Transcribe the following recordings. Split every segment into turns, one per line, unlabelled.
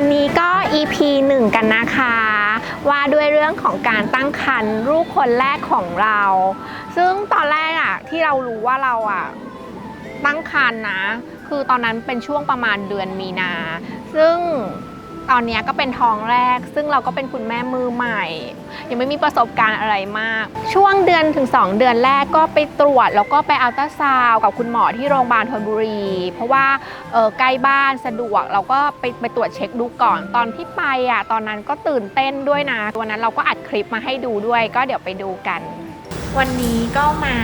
อนนี้ก็ EP 1 กันนะคะ ว่าด้วยเรื่องของการตั้งครรภ์ลูกคนแรกของเรา ซึ่งตอนแรกอะที่เรารู้ว่าเราอะตั้งครรภ์นะ คือตอนนั้นเป็นช่วงประมาณเดือนมีนา ซึ่ง ตอนเนี้ยก็เป็นท้องแรก ซึ่งเราก็เป็นคุณแม่มือใหม่ ยังไม่มีประสบการณ์อะไรมาก ช่วงเดือนถึง 2 เดือนแรกก็ไปตรวจ แล้วก็ไปอัลตราซาวกับคุณหมอที่โรงพยาบาลธนบุรี เพราะว่าใกล้บ้านสะดวกเราก็ไปไปตรวจเช็คดูก่อน ตอนที่ไปอะตอนนั้นก็ตื่นเต้นด้วยนะวันนั้นเราก็อัดคลิปมาให้ดูด้วย ก็เดี๋ยวไปดูกัน
วันนี้ก็มา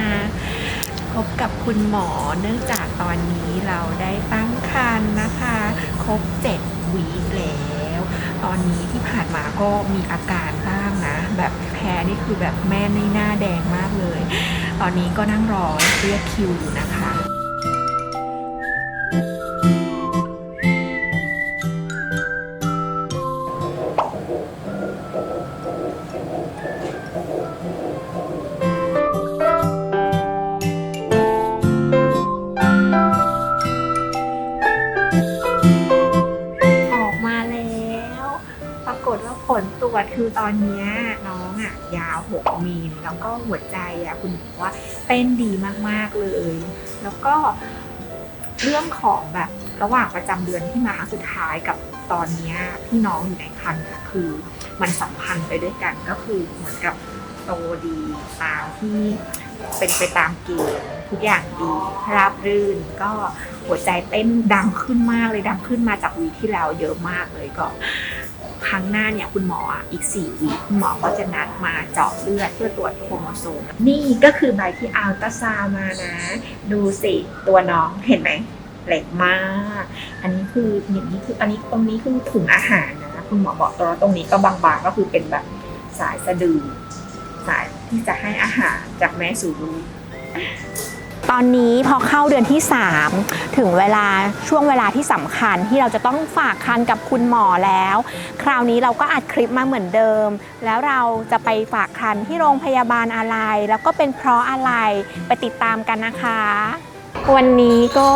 พบกับคุณหมอเนื่องจากตอนนี้เราได้ตั้งครรภ์นะคะ ครบ 7 อนนี้ที่ผ่านมาก็มีอาการบ้างนะ แบบแพ้นี่คือแบบแม่ในหน้าแดงมากเลย ตอนนี้ก็นั่งรอเรียกคิวอยู่นะคะ วจคือตอนนี้น้องอะยาว6มิลแล้วก็หัวใจอะคุณหมอว่าเต้นดีมากๆเลย แล้วก็เรื่องของแบบระหว่างประจำเดือนที่มาครั้งสุดท้ายกับตอนนี้ที่น้องอยู่ในครรภ์อะคือมันสัมพันธ์ไปด้วยกันก็คือเหมือนกับโตดีตามที่เป็นไปตามเกณฑ์ทุกอย่างดีราบรื่น ก็หัวใจเต้นดังขึ้นมากเลยดังขึ้นมาจากวีที่แล้วเยอะมากเลยก็ ครั้งหน้าเนี่ยคุณหมออะอีก4วีคุณหมอก็จะนัดมาเจาะเลือดเพื่อตรวจโครโมโซม นี่ก็คือใบที่อัลตราซาวมานะ ดูสิตัวน้องเห็นไหมเล็กมาก อันนี้คืออย่างนี้คืออันนี้ตรงนี้คือถุงอาหารนะ คุณหมอบอกตัวตรงนี้ก็บางๆก็คือเป็นแบบสายสะดือ สายที่จะให้อาหารจากแม่สู่ลูก
อนนี้พอเข้าเดือนที่ 3 ถึงเวลาช่วงเวลาที่สำคัญที่เราจะต้องฝากคันกับคุณหมอแล้ว คราวนี้เราก็อัดคลิปมาเหมือนเดิม แล้วเราจะไปฝากคันที่โรงพยาบาลอะไร แล้วก็เป็นเพราะอะไรไปติดตามกันนะคะ วันนี้ก็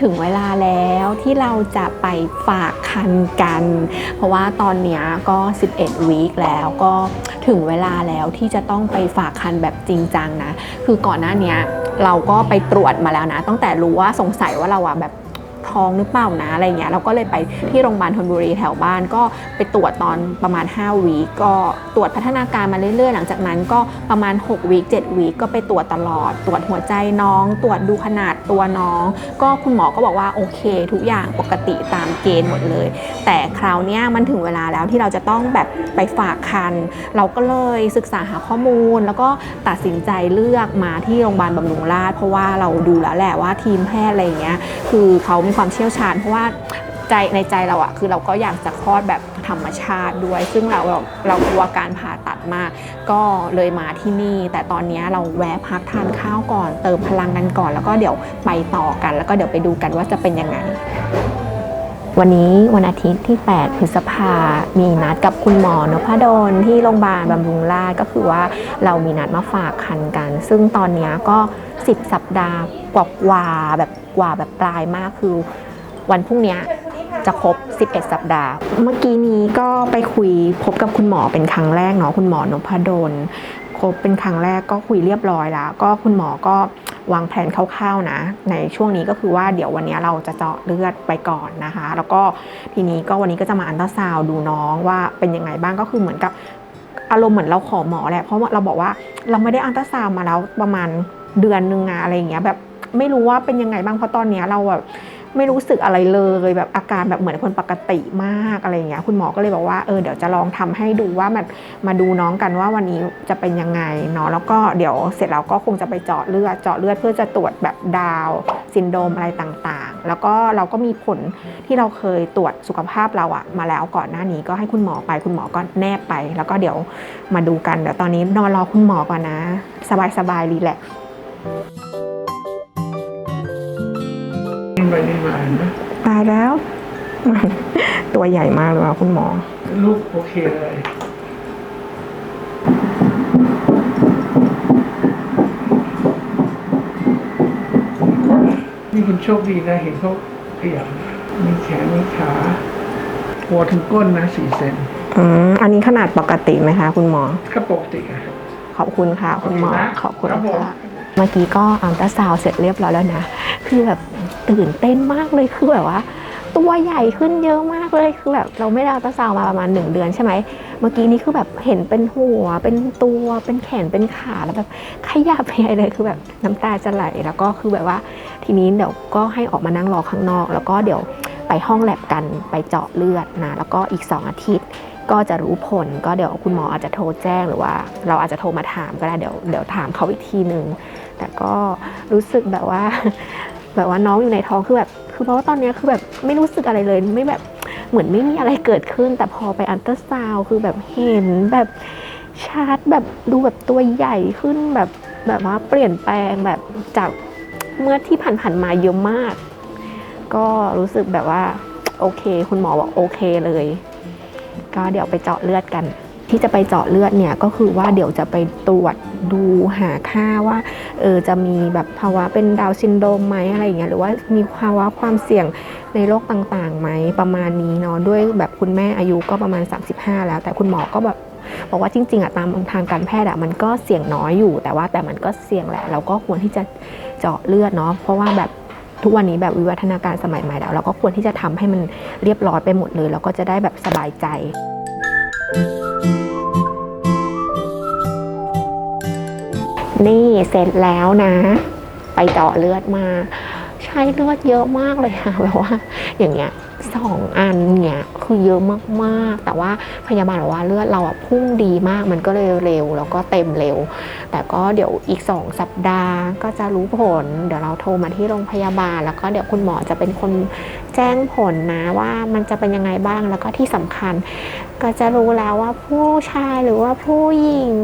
ถึงเวลาแล้วที่เราจะไปฝากคันกัน เพราะว่าตอนนี้ก็ 11วีคแล้วก็ถึงเวลาแล้วที่จะต้องไปฝากคันแบบจริงจังนะ คือก่อนหน้านี้เราก็ไปตรวจมาแล้วนะ ตั้งแต่รู้ว่าสงสัยว่าเราอะแบบ ท้องหรือเปล่านะอะไรเงี้ยเราก็เลยไปที่โรงพยาบาลธนบุรีแถวบ้านก็ไปตรวจตอนประมาณ 5 วีก็ตรวจพัฒนาการมาเรื่อยๆ หลังจากนั้นก็ประมาณ 6 วี7วีก็ไปตรวจตลอด ตรวจหัวใจน้อง ตรวจดูขนาดตัวน้อง ก็คุณหมอก็บอกว่าโอเค ทุกอย่างปกติตามเกณฑ์หมดเลย แต่คราวนี้มันถึงเวลาแล้วที่เราจะต้องแบบไปฝากคัน เราก็เลยศึกษาหาข้อมูล แล้วก็ตัดสินใจเลือกมาที่โรงพยาบาลบำรุงราษฎร์เพราะว่าเราดูแล้วแหละว่าทีมแพทย์อะไรเงี้ยคือเขามีความเชี่ยวชาญ เพราะว่าใจในใจเราอะคือเราก็อยากจะคลอดแบบธรรมชาติด้วย ซึ่งเราเราเรากลัวการผ่าตัดมาก ก็เลยมาที่นี่ แต่ตอนนี้เราแวะพักทานข้าวก่อน เติมพลังกันก่อน แล้วก็เดี๋ยวไปต่อกัน แล้วก็เดี๋ยวไปดูกันว่าจะเป็นยังไงวันนี้วันอาทิตย์ที่ 8 พฤษภา มีนัดกับคุณหมอนพดลที่โรงพยาบาลบำรุงราษฎร์ก็คือว่าเรามีนัดมาฝากคันกัน ซึ่งตอนนี้ก็ 10 สัปดาห์กว่ากว่าๆแบบ กว่าแบบปลายมากคือ วันพรุ่งนี้จะครบ 11 สัปดาห์ เมื่อกี้นี้ก็ไปคุยพบกับคุณหมอเป็นครั้งแรกเนาะคุณหมอนพดลครบเป็นครั้งแรกก็คุยเรียบร้อยแล้ว ก็คุณหมอก็วางแผนคร่าวๆนะ ในช่วงนี้ก็คือว่าเดี๋ยววันนี้เราจะเจาะเลือดไปก่อนนะคะ แล้วก็ทีนี้ก็วันนี้ก็จะมาอันตราซาวดูน้องว่าเป็นยังไงบ้างก็คือเหมือนกับอารมณ์เหมือนเราขอหมอแหละเพราะว่าเราบอกว่าเราไม่ได้อันตราซาวมาแล้วประมาณเดือนนึงอะอะไรอย่างเงี้ยแบบ ไม่รู้ว่าเป็นยังไงบ้างเพราะตอนนี้เราแบบไม่รู้สึกอะไรเลยแบบอาการแบบเหมือนคนปกติมากอะไรอย่างเงี้ยคุณหมอก็เลยบอกว่าเออเดี๋ยวจะลองทำให้ดูว่ามันมาดูน้องกันว่าวันนี้จะเป็นยังไงเนาะแล้วก็เดี๋ยวเสร็จแล้วก็คงจะไปเจาะเลือดเจาะเลือดเพื่อจะตรวจแบบดาวซินโดรมอะไรต่างๆ แล้วก็เราก็มีผลที่เราเคยตรวจสุขภาพเราอะมาแล้วก่อนหน้านี้ก็ให้คุณหมอไปคุณหมอก็แนบไป แล้วก็เดี๋ยวมาดูกันเดี๋ยวตอนนี้นอนรอคุณหมอก่อนนะ สบายๆรีแลกซ์
ไปนี่มาเห็นไหม
ตายแล้ว ตัวใหญ่มากเลยว่ะคุณหมอ
ลูกโอเคเลย นี่คุณโชคดีนะเห็นเขาขยับมีแขนมีขาหัวถึงก้นนะสี่เซน
อืมอันนี้ขนาดปกติไหมคะคุณหมอ
ก็ปกติอะครับ
ขอบคุณค่ะ คุณหมอ
โอเคนะ
ขอบคุณ
ครับผม
ค่ะ เมื่อกี้ก็อัลตราซาวด์เสร็จเรียบร้อยแล้วนะ คือแบบ ตื่นเต้นมากเลยคือแบบว่า ตัวใหญ่ขึ้นเยอะมากเลยคือแบบเราไม่ได้อัลตราซาวด์มาประมาณหนึ่งเดือนใช่ไหมเมื่อกี้นี้คือแบบเห็นเป็นหัว เป็นตัวเป็นแขนเป็นขาแล้วแบบขยับไปใหญ่เลยคือแบบน้ำตาจะไหลแล้วก็คือแบบว่า ทีนี้เดี๋ยวก็ให้ออกมานั่งรอข้างนอก แล้วก็เดี๋ยวไปห้องแลบกันไปเจาะเลือดนะแล้วก็อีก 2 อาทิตย์ก็จะรู้ผลก็เดี๋ยวคุณหมออาจจะโทรแจ้งหรือว่า เราอาจจะโทรมาถามก็ได้เดี๋ยวเดี๋ยวถามเขาอีกทีหนึ่งแต่ก็รู้สึกแบบว่า แบบว่าน้องอยู่ในท้องคือแบบคือเพราะว่าตอนนี้คือแบบไม่รู้สึกอะไรเลยไม่แบบเหมือนไม่มีอะไรเกิดขึ้น แต่พอไปอันเตอราซาวคือแบบเห็นแบบชัดแบบดูแบบตัวใหญ่ขึ้นแบบแบบว่าเปลี่ยนแปลงแบบจากเมื่อที่ผ่านๆมาเยอะมาก ก็รู้สึกแบบว่าโอเค คุณหมอบอกโอเคเลย ก็เดี๋ยวไปเจาะเลือดกัน ที่จะไปเจาะเลือดเนี่ยก็คือว่าเดี๋ยวจะไปตรวจดูหาค่าว่าเออจะมีแบบภาวะเป็นดาวซินโดมไหมอะไรอย่างเงี้ยหรือว่ามีภาวะความเสี่ยงในโรคต่างๆไหมประมาณนี้เนาะด้วยแบบคุณแม่อายุก็ประมาณ 35 แล้ว แต่คุณหมอก็แบบบอกว่าจริง ๆอะตามทางการแพทย์อะมันก็เสี่ยงน้อยอยู่ แต่ว่าแต่มันก็เสี่ยงแหละ เราก็ควรที่จะเจาะเลือดเนาะเพราะว่าแบบทุกวันนี้แบบวิวัฒนาการสมัยใหม่แล้ว เราก็ควรที่จะทำให้มันเรียบร้อยไปหมดเลยแล้วก็จะได้แบบสบายใจ นี่เสร็จแล้วนะ ไปเจาะเลือดมา ช้เลือดเยอะมากเลยค่ะแบบว่าอย่างเงี้ยสองอันเนี่ยคือเยอะมากๆ แต่ว่าพยาบาลบอกว่าเลือดเราอะพุ่งดีมากมันก็เลยเร็วแล้วก็เต็มเร็ว แต่ก็เดี๋ยวอีกสองสัปดาห์ก็จะรู้ผล เดี๋ยวเราโทรมาที่โรงพยาบาล แล้วก็เดี๋ยวคุณหมอจะเป็นคนแจ้งผลนะว่ามันจะเป็นยังไงบ้างแล้วก็ที่สำคัญ ก็จะรู้แล้วว่าผู้ชายหรือว่าผู้หญิง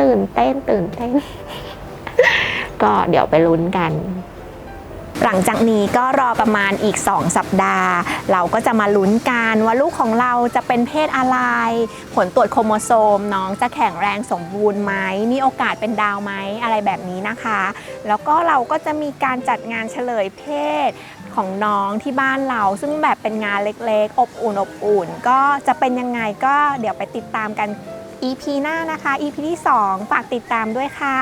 ตื่นเต้นตื่นเต้น ก็เดี๋ยวไปลุ้นกัน หลังจากนี้ก็รอประมาณอีก 2 สัปดาห์ เราก็จะมาลุ้นกันว่าลูกของเราจะเป็นเพศอะไร ผลตรวจโครโมโซม น้องจะแข็งแรงสมบูรณ์ไหม มีโอกาสเป็นดาวไหมอะไรแบบนี้นะคะ แล้วก็เราก็จะมีการจัดงานเฉลยเพศของน้องที่บ้านเรา ซึ่งแบบเป็นงานเล็กๆ อบอุ่นอบอุ่น ก็จะเป็นยังไงก็เดี๋ยวไปติดตามกัน EP หน้านะคะ EP ที่ 2 ฝากติดตามด้วยค่ะ